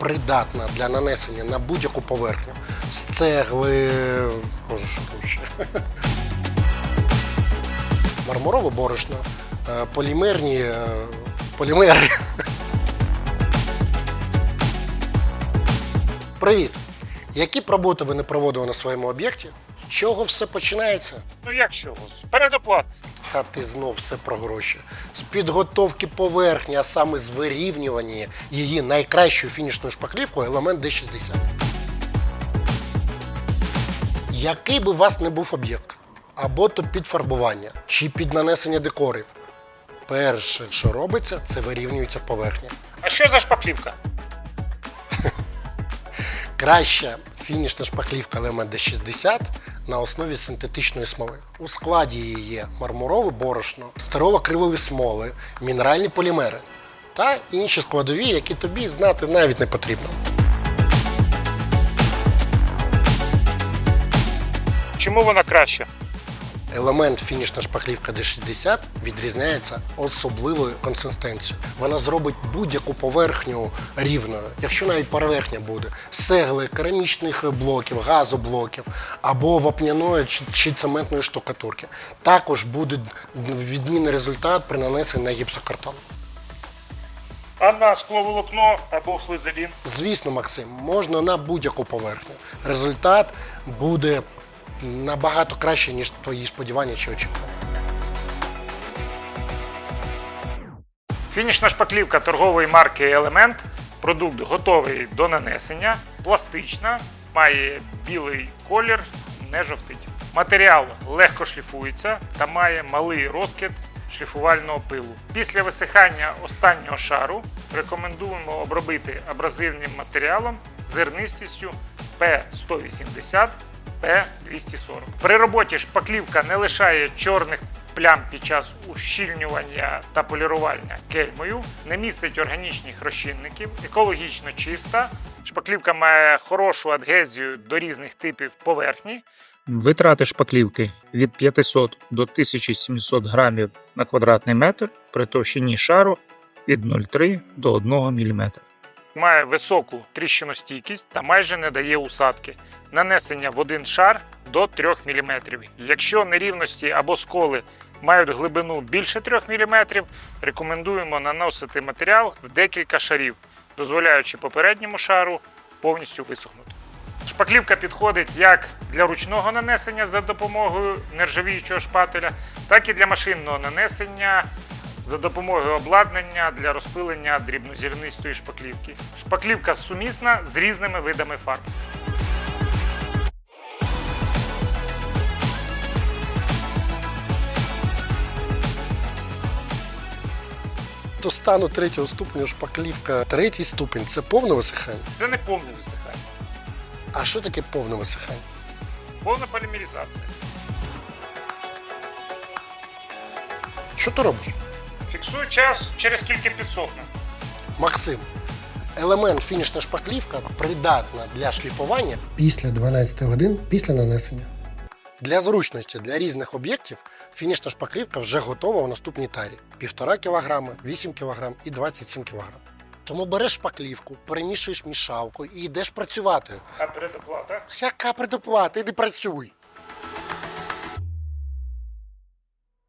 придатна для нанесення на будь-яку поверхню. З цегли, боже, що мармурове борошно, е, полімерні е, полімери. Привіт! Які б роботи ви не проводили на своєму об'єкті? Чого все починається? Ну як що? З передоплат. Та ти знов все про гроші. З підготовки поверхні, а саме з вирівнювання її найкращою фінішною шпаклівкою елемент D60. Який би у вас не був об'єкт, або то під фарбування, чи під нанесення декорів, перше, що робиться, це вирівнюється поверхня. А що за шпаклівка? Краща фінішна шпаклівка елемент D60 на основі синтетичної смоли. У складі її є мармурове борошно, стерово-крилові смоли, мінеральні полімери та інші складові, які тобі знати навіть не потрібно. Чому вона краще? Елемент фінішна шпаклівка D60 відрізняється особливою консистенцією. Вона зробить будь-яку поверхню рівною, якщо навіть поверхня буде з цегли, керамічних блоків, газоблоків або вапняної чи, чи цементної штукатурки. Також буде відмінний результат при нанесенні на гіпсокартон. А на скловолокно або хлизелін. Звісно, Максим, можна на будь-яку поверхню. Результат буде набагато краще, ніж твої сподівання чи очікування. Фінішна шпаклівка торгової марки Елемент. Продукт готовий до нанесення, пластична, має білий колір, не жовтить. Матеріал легко шліфується та має малий розкид шліфувального пилу. Після висихання останнього шару рекомендуємо обробити абразивним матеріалом з зернистістю P180 P240. При роботі шпаклівка не лишає чорних плям під час ущільнювання та полірування кельмою, не містить органічних розчинників, екологічно чиста. Шпаклівка має хорошу адгезію до різних типів поверхні. Витрати шпаклівки від 500 до 1700 грамів на квадратний метр при товщині шару від 0,3 до 1 мм. Має високу тріщиностійкість та майже не дає усадки. Нанесення в один шар до 3 мм. Якщо нерівності або сколи мають глибину більше 3 мм, рекомендуємо наносити матеріал в декілька шарів, дозволяючи попередньому шару повністю висохнути. Шпаклівка підходить як для ручного нанесення за допомогою нержавіючого шпателя, так і для машинного нанесення за допомогою обладнання для розпилення дрібнозірнистої шпаклівки. Шпаклівка сумісна з різними видами фарб. До стану третього ступеню шпаклівка третій ступень це повне висихання. Це не повне висихання, А що таке повне висихання? повна полімеризація. Що ти робиш? Фіксую час через скільки підсохне. Максим, елемент фінішна шпаклівка придатна для шліфування після 12 годин після нанесення. Для зручності для різних об'єктів фінішна шпаклівка вже готова у наступній тарі: 1,5 кг, 8 кг і 27 кг. Тому береш шпаклівку, перемішуєш мішалку і йдеш працювати. А передоплата? Яка предоплата? Іди працюй.